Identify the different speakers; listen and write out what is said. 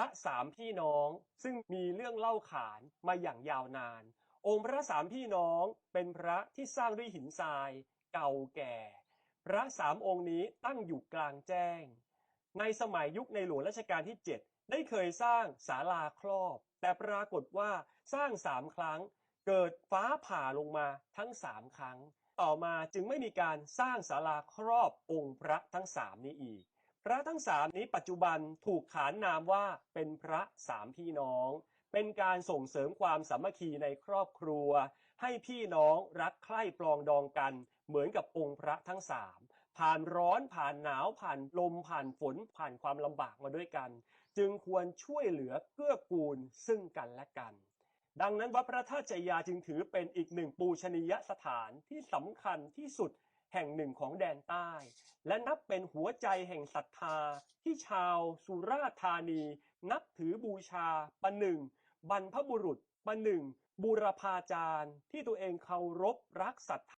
Speaker 1: ระสามพี่น้องซึ่งมีเรื่องเล่าขานมาอย่างยาวนาน องค์พระสามพี่น้องเป็นพระที่สร้างด้วยหินทราย เก่าแก่ พระสามองค์นี้ตั้งอยู่กลางแจ้ง ในสมัยยุคในหลวงรัชกาลที่ 7 ได้เคยสร้างศาลาครอบ แต่ปรากฏว่าสร้างสามครั้ง เกิดฟ้าผ่าลงมาทั้งสามครั้ง ต่อมาจึงไม่มีการสร้างศาลาครอบองค์พระทั้งสามนี้อีก พระทั้งสามนี้ปัจจุบันถูกขานนามว่าเป็นพระสามพี่น้อง เป็นการส่งเสริมความสามัคคีในครอบครัว ให้พี่น้องรักใคร่ปลองดองกัน เหมือนกับองค์พระทั้งสามผ่านร้อนผ่านหนาวผ่านลมผ่านฝนผ่านความลำบากมาด้วยกัน จึงควรช่วยเหลือเกื้อกูลซึ่งกันและกัน ดังนั้นวัดพระธาตุจยาจึงถือเป็นอีกหนึ่งปูชนียสถานที่สำคัญที่สุด แห่งหนึ่งของแดนใต้ และนับเป็นหัวใจแห่งศรัทธาที่ชาวสุราษฎร์ธานี นับถือบูชาประหนึ่ง บรรพบุรุษประหนึ่ง บูรพาจารย์ ที่ตัวเองเคารพรักศรัทธา